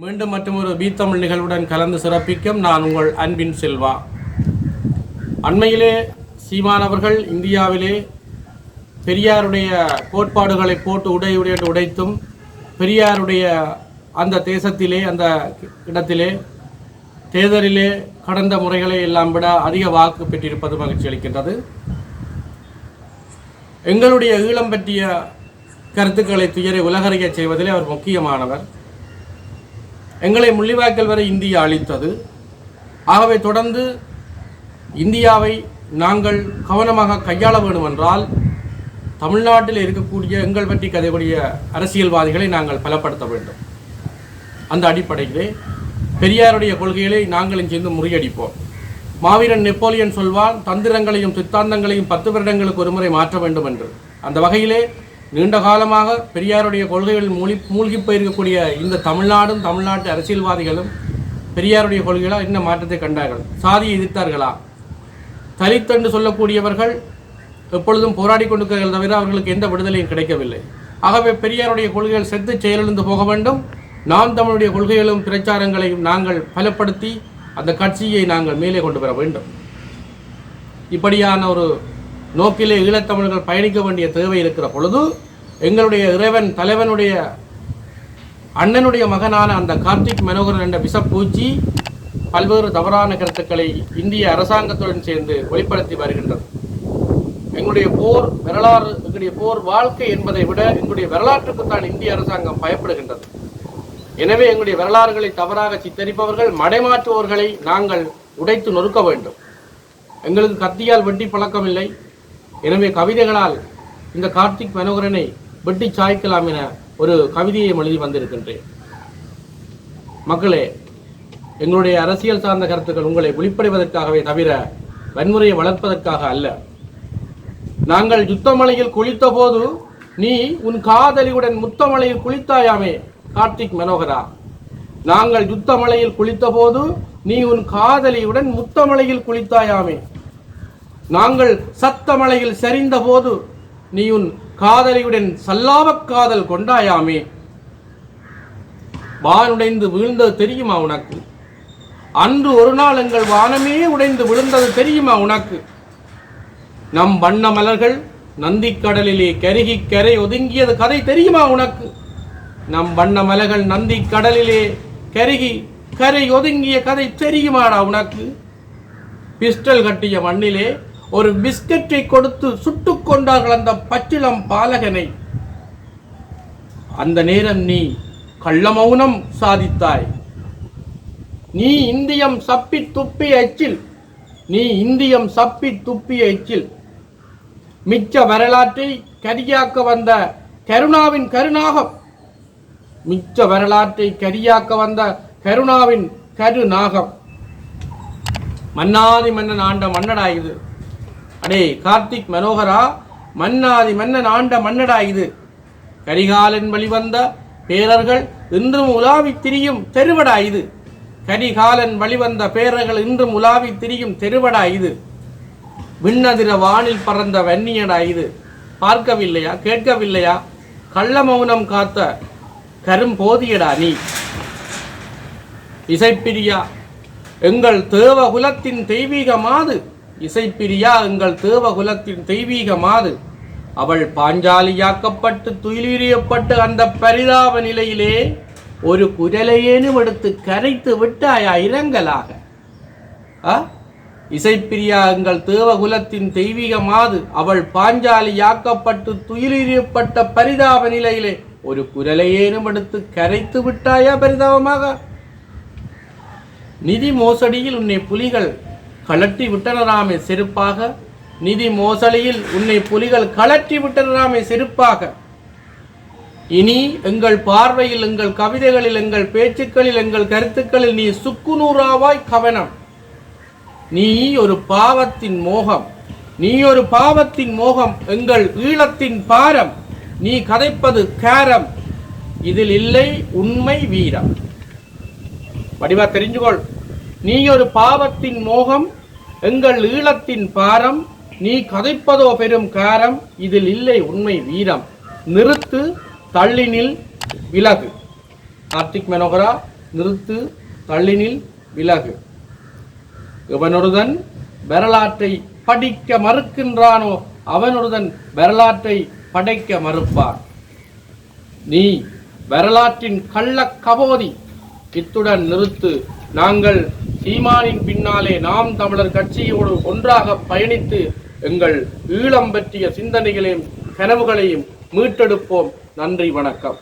மீண்டும் மற்றும் ஒரு பீத்தமிழ் நிகழ்வுடன் கலந்து சிறப்பிக்கும் நான் உங்கள் அன்பின் செல்வா. அண்மையிலே சீமானவர்கள் இந்தியாவிலே பெரியாருடைய கோட்பாடுகளை போட்டு உடை உடை உடைத்தும் பெரியாருடைய அந்த தேசத்திலே அந்த இடத்திலே தேர்தலிலே கடந்த முறைகளை எல்லாம் விட அதிக வாக்கு பெற்றிருப்பது மகிழ்ச்சி அளிக்கின்றது. எங்களுடைய ஈழம் பற்றிய கருத்துக்களை துயரை உலகறிய செய்வதிலே அவர் முக்கியமானவர். எங்களை முள்ளிவாய்க்கல் வரை இந்தியா அளித்தது. ஆகவே தொடர்ந்து இந்தியாவை நாங்கள் கவனமாக கையாள வேண்டுமென்றால் தமிழ்நாட்டில் இருக்கக்கூடிய எங்கள் பற்றி கதைக்கூடிய அரசியல்வாதிகளை நாங்கள் பலப்படுத்த வேண்டும். அந்த அடிப்படையிலே பெரியாருடைய கொள்கைகளை நாங்களும் சேர்ந்து முறியடிப்போம். மாவீரன் நெப்போலியன் சொல்வான் தந்திரங்களையும் சித்தாந்தங்களையும் பத்து வருடங்களுக்கு ஒருமுறை மாற்ற வேண்டும் என்று. அந்த வகையிலே நீண்ட காலமாக பெரியாருடைய கொள்கைகளில் மூழ்கி மூழ்கி போயிருக்கக்கூடிய இந்த தமிழ்நாடும் தமிழ்நாட்டு அரசியல்வாதிகளும் பெரியாருடைய கொள்கைகளால் என்ன மாற்றத்தை கண்டார்கள்? சாதியை எதிர்த்தார்களா? தலித் என்று சொல்லக்கூடியவர்கள் எப்பொழுதும் போராடி கொண்டிருக்கிறார்கள் தவிர அவர்களுக்கு எந்த விடுதலையும் கிடைக்கவில்லை. ஆகவே பெரியாருடைய கொள்கைகள் செத்து செயலிழந்து போக வேண்டும். நாம் தமிழுடைய கொள்கைகளும் பிரச்சாரங்களையும் நாங்கள் பலப்படுத்தி அந்த கட்சியை நாங்கள் மேலே கொண்டு வர வேண்டும். இப்படியான ஒரு நோக்கிலே ஈழத்தமிழர்கள் பயணிக்க வேண்டிய தேவை இருக்கிற பொழுது எங்களுடைய இறைவன் தலைவனுடைய அண்ணனுடைய மகனான அந்த கார்த்திக் மனோகரன் என்ற விஷப்பூச்சி பல்வேறு தவறான கருத்துக்களை இந்திய அரசாங்கத்துடன் சேர்ந்து வெளிப்படுத்தி வருகின்றது. எங்களுடைய போர் வரலாறு எங்களுடைய போர் வாழ்க்கை என்பதை விட எங்களுடைய வரலாற்றுக்கு தான் இந்திய அரசாங்கம் பயப்படுகின்றது. எனவே எங்களுடைய வரலாறுகளை தவறாக சித்தரிப்பவர்கள் மடைமாற்றுவர்களை நாங்கள் உடைத்து நொறுக்க வேண்டும். எங்களுக்கு கத்தியால் வெட்டி பழக்கம் இல்லை எனவே கவிதைகளால் இந்த கார்த்திக் மனோகரனை வெட்டி சாய்க்கலாம் என ஒரு கவிதையை எழுதி வந்திருக்கின்றேன். மக்களே எங்களுடைய அரசியல் சார்ந்த கருத்துக்கள் உங்களை விழிப்படைவதற்காகவே தவிர வன்முறையை வளர்ப்பதற்காக அல்ல. நாங்கள் யுத்தமலையில் குளித்த போது நீ உன் காதலியுடன் முத்தமலையில் குளித்தாயாமே கார்த்திக் மனோகரா. நாங்கள் யுத்தமலையில் குளித்த போது நீ உன் காதலியுடன் முத்தமலையில் குளித்தாயாமே நாங்கள் சத்தமலையில் சரிந்த போது நீ உன் காதலியுடன் சல்லாபக் காதல் கொண்டாயாமே. வானுடைந்து வீழ்ந்தது தெரியுமா உனக்கு? அன்று ஒரு நாள் எங்கள் வானமே உடைந்து விழுந்தது தெரியுமா உனக்கு? நம் வண்ண மலர்கள் நந்திக்கடலிலே கருகி கரை ஒதுங்கியது கதை தெரியுமா உனக்கு? நம் வண்ண மலர்கள் நந்தி கடலிலே கருகி கரை ஒதுங்கிய கதை தெரியுமாடா உனக்கு? பிஸ்டல் கட்டிய மண்ணிலே ஒரு பிஸ்கட்டை கொடுத்து சுட்டு கொண்டார்கள் அந்த பச்சிளம் பாலகனை. அந்த நேரம் நீ கள்ள மௌனம் சாதித்தாய். நீ இந்தியம் சப்பி துப்பிய எச்சில் நீ இந்தியம் சப்பி துப்பிய எச்சில் மிச்ச வரலாற்றை கரியாக்க வந்த கருணாவின் கருநாகம். மிச்ச வரலாற்றை கரியாக்க வந்த கருணாவின் கருநாகம். மன்னாதி மன்னன் ஆண்ட மன்னடா இது. அடே கார்த்திக் மனோகரா மன்னாதி மன்னன் ஆண்ட மன்னடா இது. கரிகாலன் வழிவந்த பேரர்கள் இன்றும் உலாவித் திரியும் தெருவடா இது. கரிகாலன் வழிவந்த பேரர்கள் இன்றும் உலாவித் திரியும் தெருவடா இது. விண்ணதிர வானில் பறந்த வன்னியடா இது. பார்க்கவில்லையா கேட்கவில்லையா? கள்ள மௌனம் காத்த கரும்போதியடா நீ. இசைப்பிரியா எங்கள் தேவகுலத்தின் தெய்வீகமாது. இசைப்பிரியா எங்கள் தேவகுலத்தின் தெய்வீக மாது அவள் பாஞ்சாலியாக்கப்பட்டு துயிலீரியப்பட்டு அந்த பரிதாப நிலையிலே ஒரு குரலையேனும் எடுத்து கரைத்து விட்டாயா இரங்கலாக. ஆ? இசைப்பிரியா எங்கள் தேவகுலத்தின் தெய்வீக மாது அவள் பாஞ்சாலியாக்கப்பட்டு துயிலீரியப்பட்ட பரிதாப நிலையிலே ஒரு குரலையேனும் எடுத்து கரைத்து விட்டாயா பரிதாபமாக? நிதி மோசடியில் உன்னை புலிகள் கலட்டி விட்டனராமே செருப்பாக. நிதி மோசடியில் உன்னை புலிகள் கலட்டி விட்டனராமே செருப்பாக. இனி எங்கள் பார்வையில் எங்கள் கவிதைகளில் எங்கள் பேச்சுக்களில் எங்கள் கருத்துக்களில் நீ சுக்குநூறாவாய் கவனம். நீ ஒரு பாவத்தின் மோகம். நீ ஒரு பாவத்தின் மோகம் எங்கள் ஈழத்தின் பாரம். நீ கதைப்பது கேரம். இதில் இல்லை உண்மை வீரம். வடிவா தெரிஞ்சுகொள். நீ ஒரு பாவத்தின் மோகம் எங்கள் ஈழத்தின் பாரம் நீ கதைப்பதோ பெரும் காரம் இதில் இல்லை உண்மை வீரம். நிறுத்து தள்ளினில் விலகு. கார்த்திக் மனோகரா நிறுத்து தள்ளினில் விலகு. இவனொருதன் வரலாற்றை படிக்க மறுக்கின்றானோ அவனொருதன் வரலாற்றை படைக்க மறுப்பான். நீ வரலாற்றின் கள்ள கபோதி இத்துடன் நிறுத்து. நாங்கள் சீமானின் பின்னாலே நாம் தமிழர் கட்சியோடு ஒன்றாக பயணித்து எங்கள் ஈழம் பற்றிய சிந்தனைகளையும் கனவுகளையும் மீட்டெடுப்போம். நன்றி வணக்கம்.